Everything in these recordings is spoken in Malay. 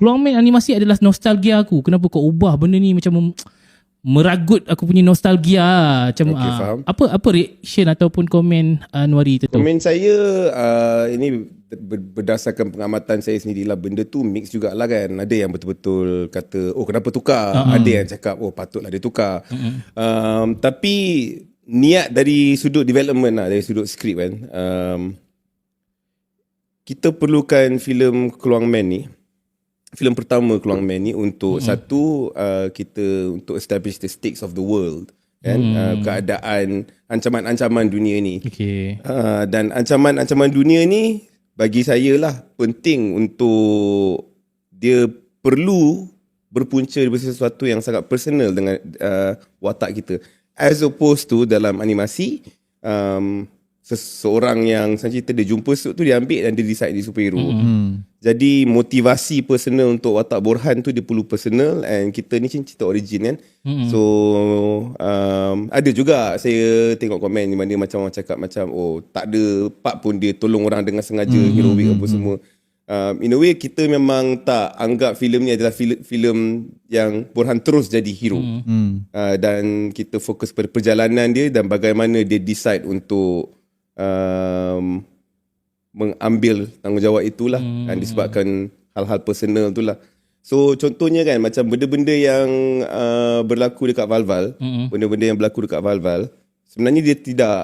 Keluar main animasi adalah nostalgia aku. Kenapa kau ubah benda ni macam mem- meragut aku punya nostalgia macam Okey, ah, faham. apa apa reaction ataupun komen uh, Anwari tu Komen saya uh, ini ber- berdasarkan pengamatan saya sendirilah benda tu mix jugalah kan. Ada yang betul-betul kata oh kenapa tukar? Uh-huh. Ada yang cakap oh patutlah dia tukar. Uh-huh. Um, tapi niat dari sudut development lah dari sudut skrip kan. Um, kita perlukan filem Keluang Man ni filem pertama Keluang Man ni untuk mm. satu uh, kita untuk establish the stakes of the world kan? Mm. uh, keadaan ancaman-ancaman dunia ni. Okey. Uh, dan ancaman-ancaman dunia ni bagi saya lah penting untuk dia perlu berpunca dari sesuatu yang sangat personal dengan uh, watak kita. As opposed to dalam animasi um, seseorang yang cerita dia jumpa suit tu dia ambil dan dia decide dia superhero. Mm. Jadi motivasi personal untuk watak Borhan tu dia perlu personal and kita ni macam cerita origin kan. Mm. So um, ada juga saya tengok komen di mana macam orang cakap macam oh tak ada part pun dia tolong orang dengan sengaja mm. heroic apa semua. Um, in a way kita memang tak anggap filem ni adalah filem, filem yang Borhan terus jadi hero. Mm. Uh, dan kita fokus pada perjalanan dia dan bagaimana dia decide untuk um, mengambil tanggungjawab itulah hmm. kan disebabkan hal-hal personal itulah. So contohnya kan macam benda-benda yang uh, berlaku dekat Valval, hmm. benda-benda yang berlaku dekat Valval, sebenarnya dia tidak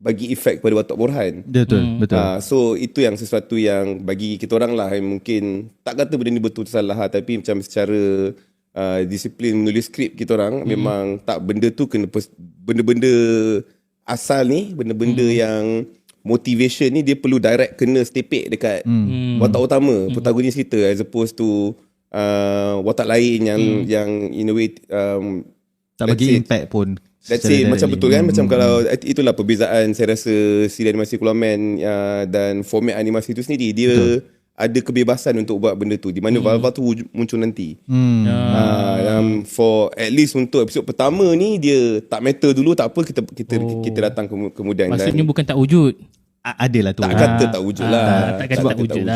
bagi efek pada watak Borhan. Betul, hmm. betul. Uh, so itu yang sesuatu yang bagi kita orang lah yang mungkin tak kata benda ni betul salah lah, tapi macam secara uh, disiplin menulis skrip kita orang hmm. memang tak benda tu kena pers- benda-benda asal ni benda-benda hmm. yang motivation ni dia perlu direct kena stepek dekat hmm. watak utama hmm. protagonis kita as opposed to uh, watak lain yang hmm. yang in a way um, tak bagi say- impact pun. Let's secara say macam betul kan Hmm. macam kalau itulah perbezaan saya rasa siri animasi Keluar Man uh, dan format animasi itu sendiri dia betul. Ada kebebasan untuk buat benda tu di mana hmm. Valva tu wujud, muncul nanti. Hmm. Uh, um, for at least untuk episod pertama ni dia tak matter dulu tak apa kita kita oh. kita datang kemu- kemudian maksudnya dan bukan tak wujud A- Adalah tu. tak kata tak wujud lah. Ah, tak kata tak wujud lah